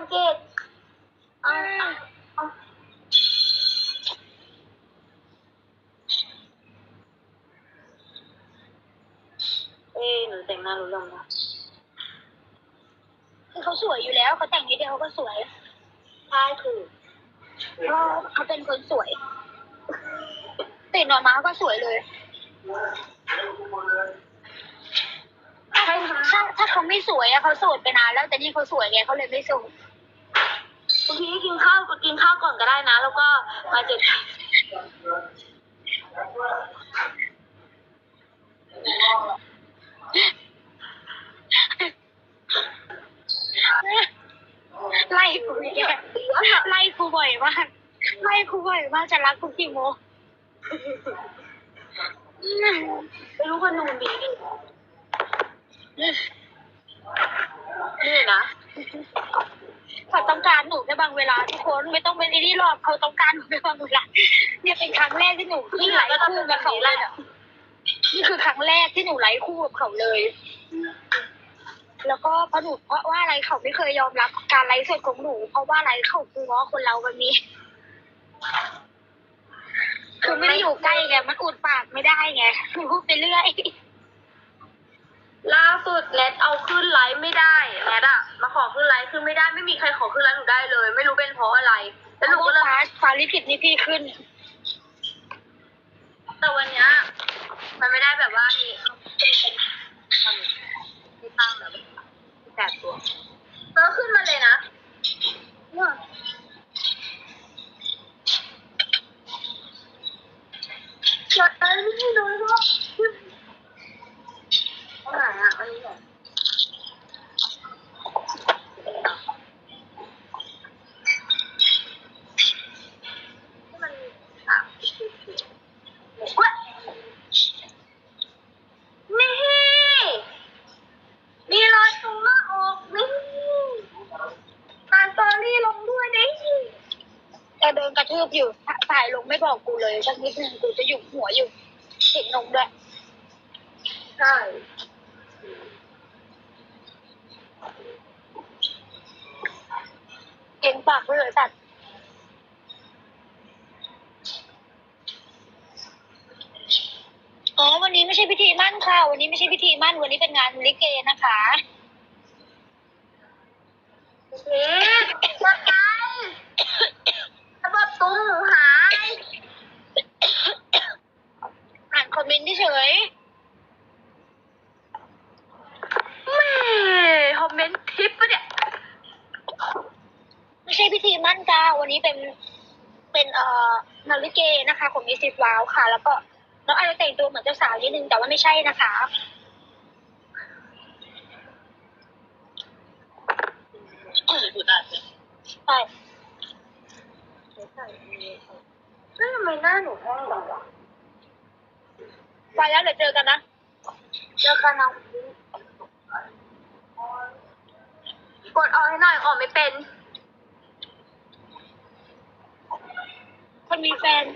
มเกตอ่าอะเอ้ยหนูแต่งหน้ารู้เรื่องนะคือเขาสวยอยู่แล้วเขาแต่งนิดเดียวเขาก็สวยใช่ถูกเพราะเขาเป็นคนสวยตื่นออกมาเขาก็สวยเลย ถ้าถ้าถ้าเขาไม่สวยอะเขาโสดไปนานแล้วแต่นี่เขาสวยไงเขาเลยไม่โสด บางทีกินข้าวกินข้าวก่อนก็ได้นะ แล้วก็มาเจอกันไล่กูอีกแกไล่กูบ่อยมากไล่กูบ่อยมากจะรักกูกี่โมงไม่รู้คนดูมันดีดินี่นะ เขาต้องการหนูแค่บางเวลาทุกคนไม่ต้องเป็นไอ้นี่หรอกเขาต้องการหนูแค่บางเวลาเนี่ยเป็นครั้งแรกที่หนูที่ไลฟ์คู่กับเขาเลยอะนี่คือครั้งแรกที่หนูไลฟ์คู่กับเขาเลย แล้วก็เพราะหนูเพราะว่าอะไรเขาไม่เคยยอมรับการไลฟ์สดของหนู เพราะว่าอะไรเขากลัวคนเรามันมีคือไม่ได้อยู่ใกล้ไงมันอุดปากไม่ได้ไงหนูพูดไปเรื่อยล่าสุดแนทเอาขึ้นไลฟ์ไม่ได้ ขอขึ้นไลฟ์ขึ้นไม่ได้ไม่มีใครขอขึ้นไลฟ์หนูได้เลย ไม่รู้เป็นเพราะอะไร แล้วหนูก็เลยฟ้าฟ้าลิขิตนี่พี่ขึ้น แต่วันเนี้ยมันไม่ได้แบบว่ามีมีตั้งแบบแปดตัวมันก็ขึ้นมาเลยนะเนี่ยอยากได้ไม่รู้ว่าเอาไหนอะอันนี้เหรอที่มันสามสิบสี่ว้านี่มีรอยตรงหน้าอกนี่ตาสตอรี่ลงด้วยนี่ จะเดินกระ ทืบอยู่ถ่ายลงไม่บอกกูเลยสักนิดนึงกูจะหยุมหัวอยู่ติดนมด้วยใช่เก่งปากเลยสัตว์อ๋อวันนี้ไม่ใช่พิธีมั่นค่ะ วันนี้ไม่ใช่พิธีมั่น วันนี้เป็นงานลิเกนะคะ เอ๊ะจะไงระบบตุ้งหนูหาย อ่านคอมเมนต์เฉย แม่คอมเมนต์ทิปปะเนี่ย ๆไม่ใช่พิธี มั่นจ้าวันนี้เป็นเป็นเอ่องานลิเกนะคะของมิสซิสวาวค่ะ แล้วก็น้องอาจจะแต่งตัวเหมือนเจ้าสาวนิดนึงแต่ว่าไม่ใช่นะคะใช่เฮ้ยทำไมหน้าหนูแห้งจังวะไปแล้วเดี๋ยวเจอกันนะ เจอกันนะกดออกให้หน่อยออกไม่เป็น kami, Sam.